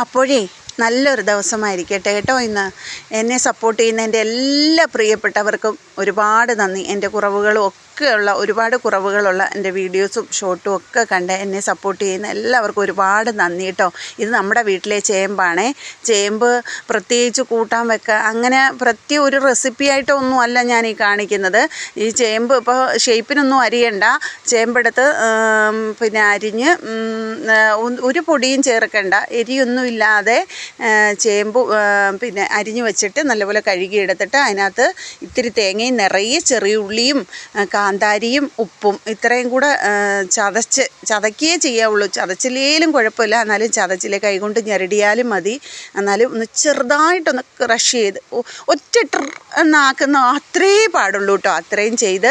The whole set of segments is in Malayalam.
അപ്പോഴേ നല്ലൊരു ദിവസമായിരിക്കട്ടെ കേട്ടോ ഇന്ന്. എന്നെ സപ്പോർട്ട് ചെയ്യുന്ന എന്റെ എല്ലാ പ്രിയപ്പെട്ടവർക്കും ഒരുപാട് നന്ദി. എന്റെ കുറവുകളും ഒക്കെയുള്ള ഒരുപാട് കുറവുകളുള്ള എന്റെ വീഡിയോസും ഷോർട്ടും ഒക്കെ കണ്ട് എന്നെ സപ്പോർട്ട് ചെയ്യുന്ന എല്ലാവർക്കും ഒരുപാട് നന്ദി കേട്ടോ. ഇത് നമ്മുടെ വീട്ടിലെ ചേമ്പാണേ. ചേമ്പ് പ്രത്യേകിച്ച് കൂട്ടാൻ വെക്കുക അങ്ങനെ പ്രത്യേക ഒരു റെസിപ്പി ആയിട്ടൊന്നും അല്ല ഞാൻ ഈ കാണിക്കുന്നത്. ഈ ചേമ്പ് ഇപ്പോൾ ഷേപ്പിനൊന്നും അരിയണ്ട. ചേമ്പെടുത്ത് പിന്നെ അരിഞ്ഞ് ഒരു പൊടിയും ചേർക്കണ്ട. എരിയൊന്നും ഇല്ലാതെ ചേമ്പ് പിന്നെ അരിഞ്ഞ് വെച്ചിട്ട് നല്ലപോലെ കഴുകിയെടുത്തിട്ട് അതിനകത്ത് ഇത്തിരി തേങ്ങയും നിറയെ ചെറിയ ഉള്ളിയും ആ, കാന്താരിയും ഉപ്പും ഇത്രയും കൂടെ ചതച്ച് ചതക്കുകയേ ചെയ്യാവുള്ളൂ. ചതച്ചില്ലേലും കുഴപ്പമില്ല. എന്നാലും ചതച്ചില്ലേ കൈകൊണ്ട് ഞെരടിയാലും മതി. എന്നാലും ഒന്ന് ചെറുതായിട്ടൊന്ന് ക്രഷ് ചെയ്ത് ഒറ്റ ട്ര എന്നാക്കുന്ന അത്രേ പാടുള്ളൂ കേട്ടോ. അത്രയും ചെയ്ത്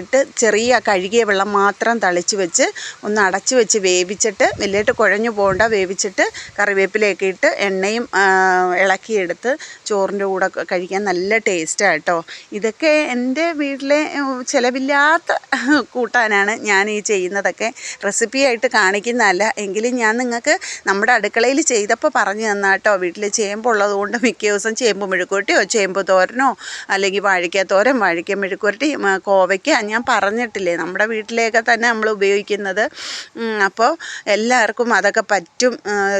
ഇട്ട് ചെറിയ കഴുകിയ വെള്ളം മാത്രം തളിച്ച് വെച്ച് ഒന്ന് അടച്ച് വെച്ച് വേവിച്ചിട്ട് വലിയിട്ട് കുഴഞ്ഞു പോകണ്ട വേവിച്ചിട്ട് കറിവേപ്പിലയൊക്കെ ഇട്ട് എണ്ണയും ഇളക്കിയെടുത്ത് ചോറിന്റെ കൂടെ കഴിക്കാൻ നല്ല ടേസ്റ്റാണ് കേട്ടോ. ഇതൊക്കെ എന്റെ വീട്ടിലെ ചിലവില്ലാത്ത കൂട്ടാനാണ് ഞാൻ ഈ ചെയ്യുന്നതൊക്കെ. റെസിപ്പിയായിട്ട് കാണിക്കുന്നതല്ല. എങ്കിലും ഞാൻ നിങ്ങൾക്ക് നമ്മുടെ അടുക്കളയിൽ ചെയ്തപ്പോൾ പറഞ്ഞു തന്നാൽ കേട്ടോ വീട്ടിൽ ചേമ്പുള്ളത് കൊണ്ട് മിക്ക ദിവസം ചേമ്പ് മെഴുക്കുരട്ടിയോ ചേമ്പ് തോരനോ അല്ലെങ്കിൽ വാഴയ്ക്ക തോരൻ വാഴയ്ക്ക മെഴുക്കുരട്ടി കോവയ്ക്ക ഞാൻ പറഞ്ഞിട്ടില്ലേ. നമ്മുടെ വീട്ടിലേക്ക് തന്നെ നമ്മൾ ഉപയോഗിക്കുന്നത്. അപ്പോൾ എല്ലാവർക്കും അതൊക്കെ പറ്റും.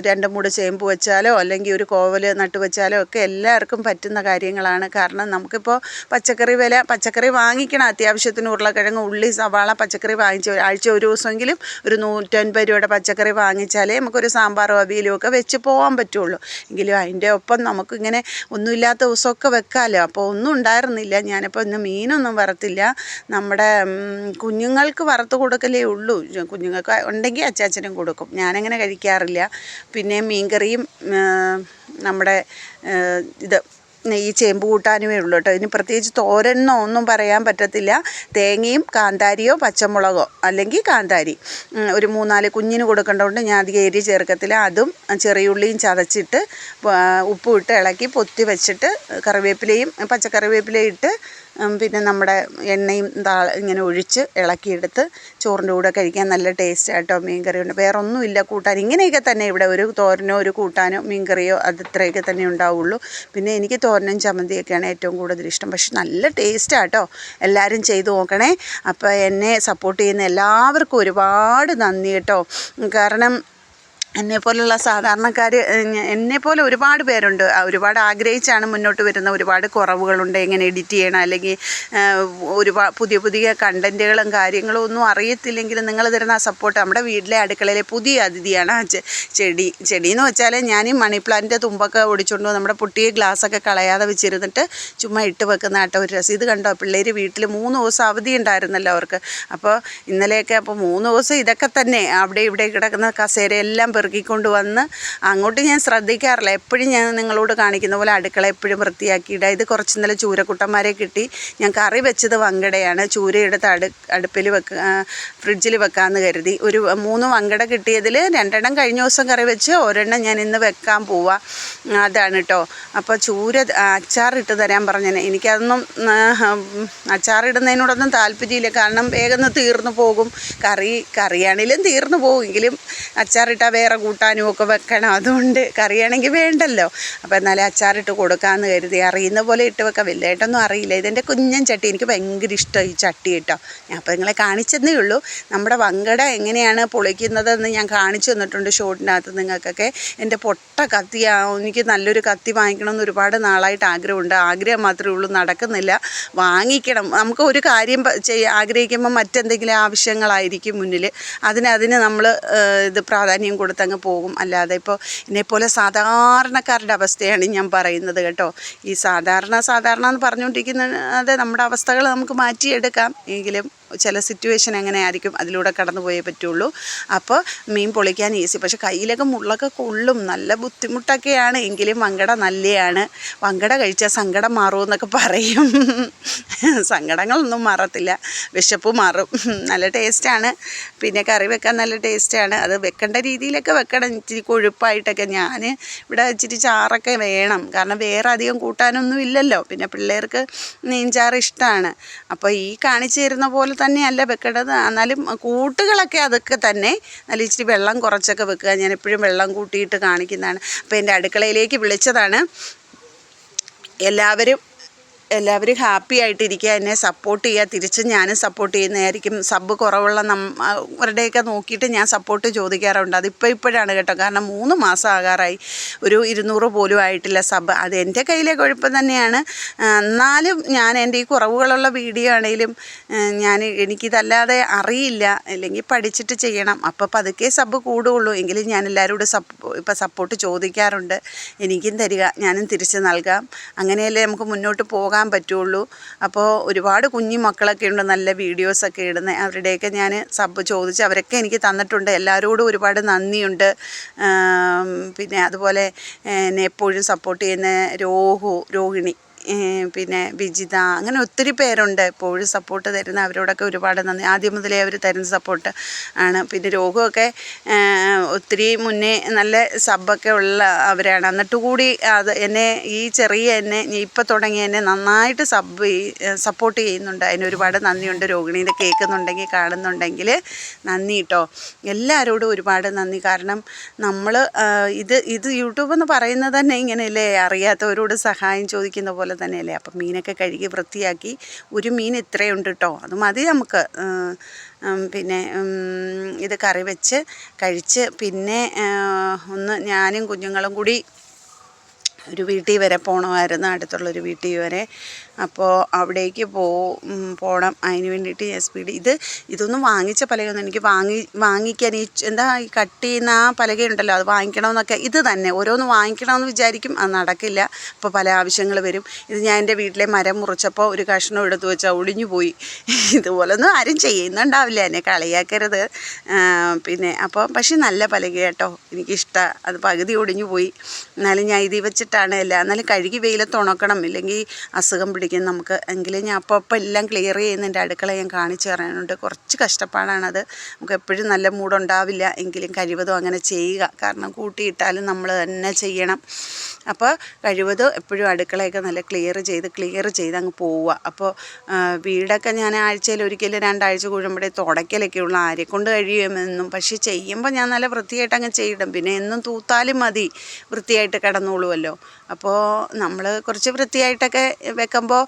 രണ്ട് മൂട് ചേമ്പ് വെച്ചാലോ അല്ലെങ്കിൽ ഒരു കോവൽ നട്ട് വെച്ചാലോ ഒക്കെ എല്ലാവർക്കും പറ്റുന്ന കാര്യങ്ങളാണ്. കാരണം നമുക്കിപ്പോൾ പച്ചക്കറി വില പച്ചക്കറി വാങ്ങിക്കണം. അത്യാവശ്യത്തിന് ഉരുളക്കിഴങ്ങ് ഉള്ളി സവാള പച്ചക്കറി വാങ്ങിച്ച് ആഴ്ച ഒരു ദിവസമെങ്കിലും ഒരു നൂറ്റൻപത് രൂപയുടെ പച്ചക്കറി വാങ്ങിച്ചാലേ നമുക്കൊരു സാമ്പാറോ അവിയലും ഒക്കെ വെച്ച് പോകാൻ പറ്റുള്ളൂ. എങ്കിലും അതിന്റെ ഒപ്പം നമുക്കിങ്ങനെ ഒന്നുമില്ലാത്ത ദിവസമൊക്കെ വെക്കാമല്ലോ. അപ്പോൾ ഒന്നും ഉണ്ടായിരുന്നില്ല. ഞാനിപ്പോൾ ഇന്ന് മീനൊന്നും വറുത്തില്ല. നമ്മുടെ കുഞ്ഞുങ്ങൾക്ക് വറുത്ത് കൊടുക്കലേ ഉള്ളൂ. കുഞ്ഞുങ്ങൾക്ക് ഉണ്ടെങ്കിൽ അച്ചാച്ചനും കൊടുക്കും. ഞാനങ്ങനെ കഴിക്കാറില്ല. പിന്നെ മീൻകറിയും നമ്മുടെ ഇത് ഈ ചേമ്പ് കൂട്ടാനുമേ ഉള്ളൂ കേട്ടോ. ഇനി പ്രത്യേകിച്ച് തോരനോ ഒന്നും പറയാൻ പറ്റത്തില്ല. തേങ്ങയും കാന്താരിയോ പച്ചമുളകോ അല്ലെങ്കിൽ കാന്താരി. ഒരു മൂന്നാൽ കുഞ്ഞിന് കൊടുക്കേണ്ടതുകൊണ്ട് ഞാൻ അധികം എരി ചേർക്കത്തില്ല. അതും ചെറിയുള്ളിയും ചതച്ചിട്ട് ഉപ്പും ഇട്ട് ഇളക്കി പൊത്തി വെച്ചിട്ട് കറിവേപ്പിലയും പച്ചക്കറിവേപ്പിലയും ഇട്ട് പിന്നെ നമ്മുടെ എണ്ണയും താ ഇങ്ങനെ ഒഴിച്ച് ഇളക്കിയെടുത്ത് ചോറിന്റെ കൂടെ കഴിക്കാൻ നല്ല ടേസ്റ്റ് ആട്ടോ മീൻ കറിയുണ്ട് വേറെ ഒന്നുമില്ല കൂട്ടാൻ. ഇങ്ങനെയൊക്കെ തന്നെ ഇവിടെ ഒരു തോരനോ ഒരു കൂട്ടാനോ മീൻ കറിയോ അത് ഇത്രയൊക്കെ തന്നെ ഉണ്ടാവുള്ളൂ. പിന്നെ എനിക്ക് തോരനും ചമ്മന്തിയൊക്കെയാണ് ഏറ്റവും കൂടുതൽ ഇഷ്ടം. പക്ഷെ നല്ല ടേസ്റ്റാട്ടോ എല്ലാവരും ചെയ്തു നോക്കണേ. അപ്പോൾ എന്നെ സപ്പോർട്ട് ചെയ്യുന്ന എല്ലാവർക്കും ഒരുപാട് നന്ദി കേട്ടോ. കാരണം എന്നെപ്പോലുള്ള സാധാരണക്കാർ എന്നെപ്പോലെ ഒരുപാട് പേരുണ്ട്. ഒരുപാട് ആഗ്രഹിച്ചാണ് മുന്നോട്ട് വരുന്ന ഒരുപാട് കുറവുകളുണ്ട്. എങ്ങനെ എഡിറ്റ് ചെയ്യണം അല്ലെങ്കിൽ ഒരുപാട് പുതിയ പുതിയ കണ്ടന്റുകളും കാര്യങ്ങളും ഒന്നും അറിയത്തില്ലെങ്കിലും നിങ്ങൾ തരുന്ന ആ സപ്പോർട്ട് നമ്മുടെ വീട്ടിലെ അടുക്കളയിലെ പുതിയ അതിഥിയാണ്. ആ ചെടി ചെടി എന്ന് വെച്ചാൽ ഞാൻ ഈ മണി പ്ലാന്റിന്റെ തുമ്പൊക്കെ ഓടിച്ചുകൊണ്ട് നമ്മുടെ പൊട്ടിയ ഗ്ലാസ്സൊക്കെ കളയാതെ വെച്ചിരുന്നിട്ട് ചുമ്മാ ഇട്ട് വെക്കുന്ന ആട്ടോ ഒരു രസം. ഇത് കണ്ടോ പിള്ളേർ വീട്ടിൽ മൂന്ന് ദിവസം അവധി ഉണ്ടായിരുന്നല്ലോ അവർക്ക്. അപ്പോൾ ഇന്നലെയൊക്കെ അപ്പോൾ മൂന്ന് ദിവസം ഇതൊക്കെ തന്നെ. അവിടെ ഇവിടെ കിടക്കുന്ന കസേരയെല്ലാം പെറുക്കിക്കൊണ്ട് വന്ന് അങ്ങോട്ട് ഞാൻ ശ്രദ്ധിക്കാറില്ല. എപ്പോഴും ഞാൻ നിങ്ങളോട് കാണിക്കുന്ന പോലെ അടുക്കള എപ്പോഴും വൃത്തിയാക്കിയിടുക ഇത് കുറച്ച് ഇന്നലെ ചൂരക്കുട്ടന്മാരെ കിട്ടി. ഞാൻ കറി വെച്ചത് വങ്കടയാണ്. ചൂര എടുത്ത് അടു അടുപ്പിൽ വെക്കുക ഫ്രിഡ്ജിൽ വെക്കാമെന്ന് കരുതി. ഒരു മൂന്ന് വങ്കട കിട്ടിയതിൽ രണ്ടെണ്ണം കഴിഞ്ഞ ദിവസം കറി വെച്ച് ഒരെണ്ണം ഞാൻ ഇന്ന് വെക്കാൻ പോവാം. അതാണ് കേട്ടോ അപ്പോൾ ചൂര അച്ചാറിട്ട് തരാൻ പറഞ്ഞേനെ. എനിക്കതൊന്നും അച്ചാറിടുന്നതിനോടൊന്നും താല്പര്യമില്ല. കാരണം വേഗം തീർന്നു പോകും. കറി കറിയാണെങ്കിലും തീർന്നു പോകുമെങ്കിലും അച്ചാറിട്ടാൽ വേറെ കൂട്ടാനും ഒക്കെ വെക്കണം. അതുകൊണ്ട് കറിയാണെങ്കിൽ വേണ്ടല്ലോ. അപ്പോൾ എന്നാലും അച്ചാറിട്ട് കൊടുക്കാമെന്ന് കരുതി. അറിയുന്ന പോലെ ഇട്ട് വെക്കാം. വലുതായിട്ടൊന്നും അറിയില്ല. ഇതെന്റെ കുഞ്ഞൻ ചട്ടി. എനിക്ക് ഭയങ്കര ഇഷ്ടമായി ഈ ചട്ടി കേട്ടോ. ഞാൻ അപ്പോൾ നിങ്ങളെ കാണിച്ചെന്നേ ഉള്ളൂ. നമ്മുടെ വങ്കട എങ്ങനെയാണ് പൊളിക്കുന്നതെന്ന് ഞാൻ കാണിച്ചു തന്നിട്ടുണ്ട് ഷോട്ടിനകത്ത് നിങ്ങൾക്കൊക്കെ. എന്റെ പൊട്ട കത്തി എനിക്ക് നല്ലൊരു കത്തി വാങ്ങിക്കണമെന്ന് ഒരുപാട് നാളായിട്ട് ആഗ്രഹമുണ്ട്. ആഗ്രഹം മാത്രമേ ഉള്ളൂ. നടക്കുന്നില്ല. വാങ്ങിക്കണം. നമുക്ക് ഒരു കാര്യം ചെയ്യാൻ ചെയ്യ ആഗ്രഹിക്കുമ്പോൾ മറ്റെന്തെങ്കിലും ആവശ്യങ്ങളായിരിക്കും മുന്നിൽ അതിന് അതിന് നമ്മൾ ഇത് പ്രാധാന്യം കൊടുത്തങ്ങ് പോകും. അല്ലാതെ ഇപ്പോൾ എന്നെപ്പോലെ സാധാരണക്കാരുടെ അവസ്ഥയാണ് ഞാൻ പറയുന്നത് കേട്ടോ. ഈ സാധാരണ സാധാരണ എന്ന് പറഞ്ഞുകൊണ്ടിരിക്കുന്നത് നമ്മുടെ അവസ്ഥകൾ നമുക്ക് മാറ്റിയെടുക്കാം. എങ്കിലും ചില സിറ്റുവേഷൻ അങ്ങനെ ആയിരിക്കും അതിലൂടെ കടന്നു പോയേ പറ്റുള്ളൂ. അപ്പോൾ മീൻ പൊളിക്കാൻ ഈസി പക്ഷേ കയ്യിലൊക്കെ മുള്ളൊക്കെ കൊള്ളും. നല്ല ബുദ്ധിമുട്ടൊക്കെയാണ്. എങ്കിലും വങ്കട നല്ലയാണ്. വങ്കട കഴിച്ചാൽ സങ്കടം മാറുമെന്നൊക്കെ പറയും. സങ്കടങ്ങളൊന്നും മാറത്തില്ല. വിശപ്പ് മാറും. നല്ല ടേസ്റ്റാണ് പിന്നെ കറി വെക്കാൻ നല്ല ടേസ്റ്റാണ് അത് വെക്കേണ്ട രീതിയിലൊക്കെ വെക്കണം. ഇച്ചിരി കൊഴുപ്പായിട്ടൊക്കെ ഞാൻ ഇവിടെ ഇച്ചിരി ചാറൊക്കെ വേണം. കാരണം വേറെ അധികം കൂട്ടാനൊന്നും ഇല്ലല്ലോ. പിന്നെ പിള്ളേർക്ക് മീൻചാറ് ഇഷ്ടമാണ് അപ്പോൾ ഈ കാണിച്ചു തരുന്ന പോലെ തന്നെയല്ല വെക്കേണ്ടത്. എന്നാലും കൂട്ടുകളൊക്കെ അതൊക്കെ തന്നെ നല്ല ഇച്ചിരി വെള്ളം കുറച്ചൊക്കെ വെക്കുക. ഞാൻ എപ്പോഴും വെള്ളം കൂട്ടിയിട്ട് കാണിക്കുന്നതാണ്. അപ്പോൾ എന്റെ അടുക്കളയിലേക്ക് വിളിച്ചതാണ്. എല്ലാവരും എല്ലാവരും ഹാപ്പി ആയിട്ടിരിക്കുക എന്നെ സപ്പോർട്ട് ചെയ്യുക. തിരിച്ച് ഞാനും സപ്പോർട്ട് ചെയ്യുന്നതായിരിക്കും. സബ് കുറവുള്ള നമ്മ അവരുടെയൊക്കെ നോക്കിയിട്ട് ഞാൻ സപ്പോർട്ട് ചോദിക്കാറുണ്ട്. അതിപ്പോൾ ഇപ്പോഴാണ് കേട്ടോ. കാരണം മൂന്ന് മാസം ആകാറായി. ഒരു ഇരുന്നൂറ് പോലും ആയിട്ടില്ല സബ് അത് എന്റെ കയ്യിലെ കുഴപ്പം തന്നെയാണ്. എന്നാലും ഞാൻ എന്റെ ഈ കുറവുകളുള്ള വീഡിയോ ആണെങ്കിലും ഞാൻ എനിക്കിതല്ലാതെ അറിയില്ല. അല്ലെങ്കിൽ പഠിച്ചിട്ട് ചെയ്യണം. അപ്പോൾ പതുക്കെ സബ് കൂടുകയുള്ളൂ എങ്കിലും ഞാൻ എല്ലാവരോടും സപ്പോ ഇപ്പോൾ സപ്പോർട്ട് ചോദിക്കാറുണ്ട്. എനിക്കും തരിക ഞാനും തിരിച്ച് നൽകാം. അങ്ങനെയല്ലേ നമുക്ക് മുന്നോട്ട് പോകാൻ പറ്റുള്ളൂ. അപ്പോൾ ഒരുപാട് കുഞ്ഞു മക്കളൊക്കെ ഉണ്ട് നല്ല വീഡിയോസൊക്കെ ഇടുന്നത് അവരുടെയൊക്കെ ഞാൻ സബ് ചോദിച്ച് അവരൊക്കെ എനിക്ക് തന്നിട്ടുണ്ട്. എല്ലാവരോടും ഒരുപാട് നന്ദിയുണ്ട്. പിന്നെ അതുപോലെ എന്നെ എപ്പോഴും സപ്പോർട്ട് ചെയ്യുന്ന രോഹു രോഹിണി. പിന്നെ വിജിത അങ്ങനെ ഒത്തിരി പേരുണ്ട്. എപ്പോഴും സപ്പോർട്ട് തരുന്ന അവരോടൊക്കെ ഒരുപാട് നന്ദി. ആദ്യം മുതലേ അവർ തരുന്ന സപ്പോർട്ട് ആണ്. പിന്നെ രോഗമൊക്കെ ഒത്തിരി മുന്നേ നല്ല സബ്ബൊക്കെ ഉള്ള അവരാണ്. എന്നിട്ട് കൂടി അത് എന്നെ ഈ ചെറിയ എന്നെ ഇപ്പം തുടങ്ങി എന്നെ നന്നായിട്ട് സബ് സപ്പോർട്ട് ചെയ്യുന്നുണ്ട്. അതിന് ഒരുപാട് നന്ദിയുണ്ട്. രോഹിണീന്റെ കേൾക്കുന്നുണ്ടെങ്കിൽ കാണുന്നുണ്ടെങ്കിൽ നന്ദി കേട്ടോ എല്ലാവരോടും ഒരുപാട് നന്ദി. കാരണം നമ്മൾ ഇത് ഇത് യൂട്യൂബ് എന്ന് പറയുന്നത് തന്നെ ഇങ്ങനെയല്ലേ? അറിയാത്തവരോട് സഹായം ചോദിക്കുന്ന പോലെ തന്നെയല്ലേ? അപ്പം മീനൊക്കെ കഴുകി വൃത്തിയാക്കി ഒരു മീൻ ഇത്രയുണ്ട് കേട്ടോ അത് മതി നമുക്ക്. പിന്നെ ഇത് കറി വെച്ച് കഴിച്ച് പിന്നെ ഒന്ന് ഞാനും കുഞ്ഞുങ്ങളും കൂടി ഒരു വീട്ടിൽ വരെ പോകണമായിരുന്നു അടുത്തുള്ളൊരു വീട്ടിൽ വരെ. അപ്പോൾ അവിടേക്ക് പോ പോകണം അതിന് വേണ്ടിയിട്ട് എസ് പി ഡി ഇത് ഇതൊന്നും വാങ്ങിച്ച പലകയൊന്നും എനിക്ക് വാങ്ങി വാങ്ങിക്കാൻ ഈ എന്താ ഈ കട്ട് ചെയ്യുന്ന ആ പലകയുണ്ടല്ലോ അത് വാങ്ങിക്കണമെന്നൊക്കെ ഇത് തന്നെ. ഓരോന്ന് വാങ്ങിക്കണമെന്ന് വിചാരിക്കും അത് നടക്കില്ല. അപ്പോൾ പല ആവശ്യങ്ങൾ വരും. ഇത് ഞാൻ എന്റെ വീട്ടിലെ മരം മുറിച്ചപ്പോൾ ഒരു കഷ്ണം എടുത്തു വെച്ചാൽ ഒടിഞ്ഞു പോയി. ഇതുപോലൊന്നും ആരും ചെയ്യുന്നുണ്ടാവില്ല എന്നെ കളിയാക്കരുത്. പിന്നെ അപ്പോൾ പക്ഷേ നല്ല പലക കേട്ടോ എനിക്കിഷ്ടമാണ് അത് പകുതി ഒടിഞ്ഞു പോയി. എന്നാലും ഞാൻ ഇതിൽ വെച്ചിട്ടാണ് എല്ലാം എന്നാലും കഴുകി വെയിലത്ത് ഉണക്കണം. ഇല്ലെങ്കിൽ അസുഖം പിടിക്കും. നമുക്ക് എങ്കിലും ഞാൻ അപ്പോൾ അപ്പോൾ എല്ലാം ക്ലിയർ ചെയ്യുന്ന. എന്റെ അടുക്കള ഞാൻ കാണിച്ചു തരാനുണ്ട്. കുറച്ച് കഷ്ടപ്പാടാണത് നമുക്ക് എപ്പോഴും നല്ല മൂടുണ്ടാവില്ല എങ്കിലും കഴിവതും അങ്ങനെ ചെയ്യുക. കാരണം കൂട്ടിയിട്ടാലും നമ്മൾ തന്നെ ചെയ്യണം. അപ്പോൾ കഴിവതും എപ്പോഴും അടുക്കളയൊക്കെ നല്ല ക്ലിയർ ചെയ്ത് ക്ലിയർ ചെയ്ത് അങ്ങ് പോവുക. അപ്പോൾ വീടൊക്കെ ഞാൻ ആഴ്ചയിൽ ഒരിക്കലും രണ്ടാഴ്ച കൂടുമ്പോഴേ തുടയ്ക്കലൊക്കെ ആരെ കൊണ്ട് കഴിയുമെന്നും. പക്ഷേ ചെയ്യുമ്പോൾ ഞാൻ നല്ല വൃത്തിയായിട്ട് അങ്ങ് ചെയ്യണം പിന്നെ എന്നും തൂത്താലും മതി. വൃത്തിയായിട്ട് കിടന്നോളുമല്ലോ അപ്പോൾ നമ്മൾ കുറച്ച് വൃത്തിയായിട്ടൊക്കെ വെക്കുമ്പോൾ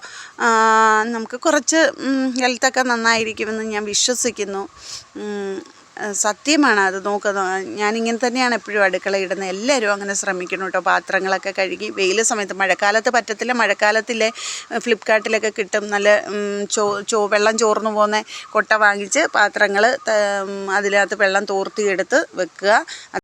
നമുക്ക് കുറച്ച് ഹെൽത്തൊക്കെ നന്നായിരിക്കുമെന്ന് ഞാൻ വിശ്വസിക്കുന്നു. സത്യമാണ് അത് നോക്കുന്നത്. ഞാനിങ്ങനെ തന്നെയാണ് എപ്പോഴും അടുക്കള ഇടുന്നത് എല്ലാവരും അങ്ങനെ ശ്രമിക്കണം കേട്ടോ. പാത്രങ്ങളൊക്കെ കഴുകി വെയിൽ സമയത്ത് മഴക്കാലത്ത് പറ്റത്തില്ല. മഴക്കാലത്തിലെ ഫ്ലിപ്കാർട്ടിലൊക്കെ കിട്ടും നല്ല ചോ ചോ വെള്ളം ചോർന്നു പോകുന്ന കൊട്ട വാങ്ങിച്ച് പാത്രങ്ങൾ അതിനകത്ത് വെള്ളം തോർത്തിയെടുത്ത് വെക്കുക.